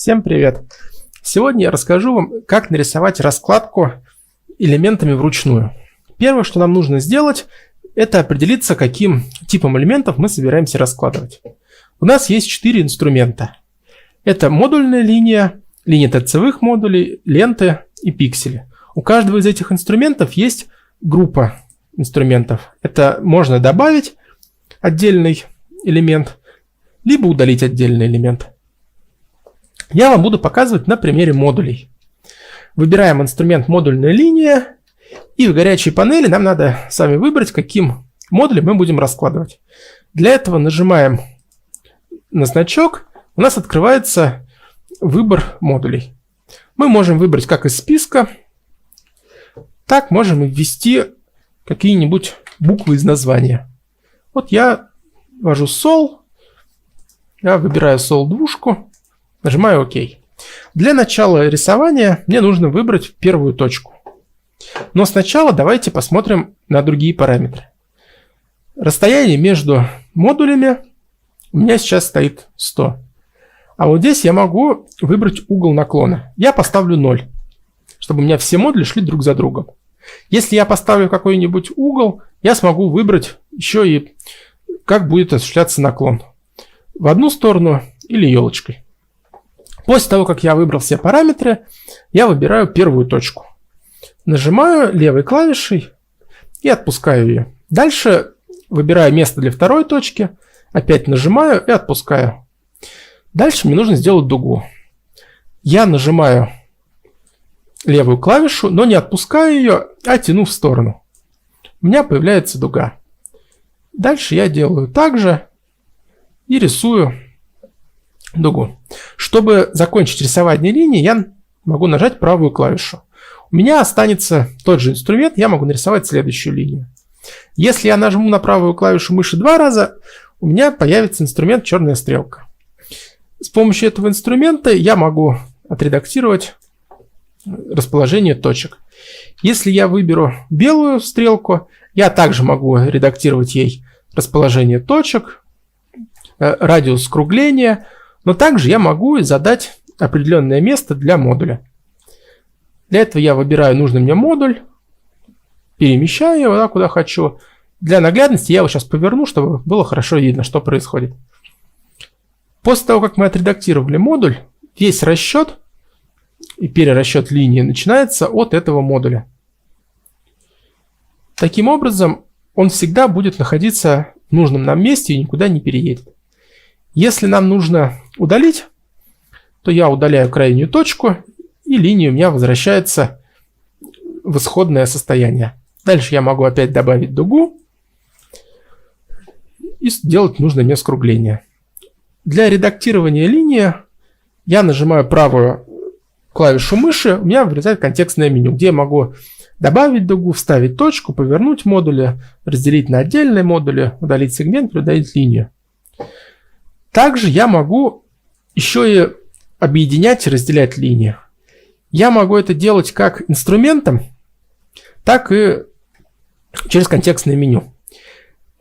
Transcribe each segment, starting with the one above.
Всем привет! Сегодня я расскажу вам, как нарисовать раскладку элементами вручную. Первое, что нам нужно сделать, это определиться, каким типом элементов мы собираемся раскладывать. У нас есть четыре инструмента. Это модульная линия, линия торцевых модулей, ленты и пиксели. У каждого из этих инструментов есть группа инструментов. Это можно добавить отдельный элемент, либо удалить отдельный элемент. Я вам буду показывать на примере модулей. Выбираем инструмент модульная линия. И в горячей панели нам надо с вами выбрать, каким модулем мы будем раскладывать. Для этого нажимаем на значок. У нас открывается выбор модулей. Мы можем выбрать как из списка, так можем ввести какие-нибудь буквы из названия. Вот я ввожу сол, я выбираю сол двушку, Нажимаю ОК. Для начала рисования мне нужно выбрать первую точку. Но сначала давайте посмотрим на другие параметры. Расстояние между модулями у меня сейчас стоит 100. А вот здесь я могу выбрать угол наклона. Я поставлю 0, чтобы у меня все модули шли друг за другом. Если я поставлю какой-нибудь угол, я смогу выбрать еще и как будет осуществляться наклон. В одну сторону или елочкой. После того, как я выбрал все параметры, я выбираю первую точку. Нажимаю левой клавишей и отпускаю ее. Дальше выбираю место для второй точки, опять нажимаю и отпускаю. Дальше мне нужно сделать дугу. Я нажимаю левую клавишу, но не отпускаю ее, а тяну в сторону. У меня появляется дуга. Дальше я делаю так же и рисую дугу. Чтобы закончить рисование линии, я могу нажать правую клавишу. У меня останется тот же инструмент, я могу нарисовать следующую линию. Если я нажму на правую клавишу мыши два раза, у меня появится инструмент черная стрелка. С помощью этого инструмента я могу отредактировать расположение точек. Если я выберу белую стрелку, я также могу редактировать ей расположение точек, э, радиус скругления, но также я могу задать определенное место для модуля. Для этого я выбираю нужный мне модуль, перемещаю его да, куда хочу. Для наглядности я его сейчас поверну, чтобы было хорошо видно, что происходит. После того, как мы отредактировали модуль, весь расчет и перерасчет линии начинается от этого модуля. Таким образом, он всегда будет находиться в нужном нам месте и никуда не переедет. Если нам нужно удалить, то я удаляю крайнюю точку, и линия у меня возвращается в исходное состояние. Дальше я могу опять добавить дугу и сделать нужное мне скругление. Для редактирования линии я нажимаю правую клавишу мыши, у меня вылезает контекстное меню, где я могу добавить дугу, вставить точку, повернуть модули, разделить на отдельные модули, удалить сегмент, удалить линию. Также я могу еще и объединять и разделять линии. Я могу это делать как инструментом, так и через контекстное меню.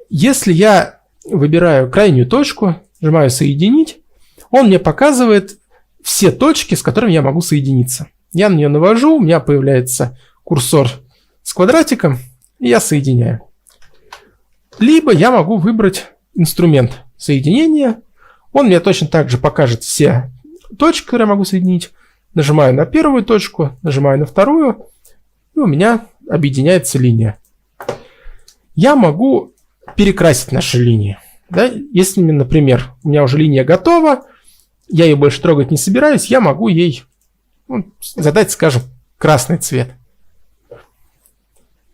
Если я выбираю крайнюю точку, нажимаю «Соединить», он мне показывает все точки, с которыми я могу соединиться. Я на нее навожу, у меня появляется курсор с квадратиком, и я соединяю. Либо я могу выбрать инструмент соединения, он мне точно так же покажет все точки, которые я могу соединить. Нажимаю на первую точку, нажимаю на вторую, и у меня объединяется линия. Я могу перекрасить наши линии. Да? Если, например, у меня уже линия готова, я ее больше трогать не собираюсь, я могу ей ну, задать, скажем, красный цвет.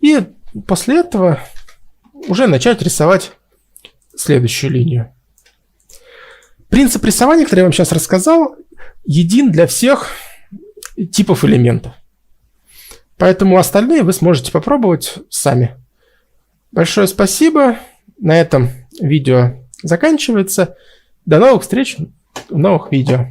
И после этого уже начать рисовать следующую линию. Принцип рисования, который я вам сейчас рассказал, един для всех типов элементов. Поэтому остальные вы сможете попробовать сами. Большое спасибо. На этом видео заканчивается. До новых встреч в новых видео.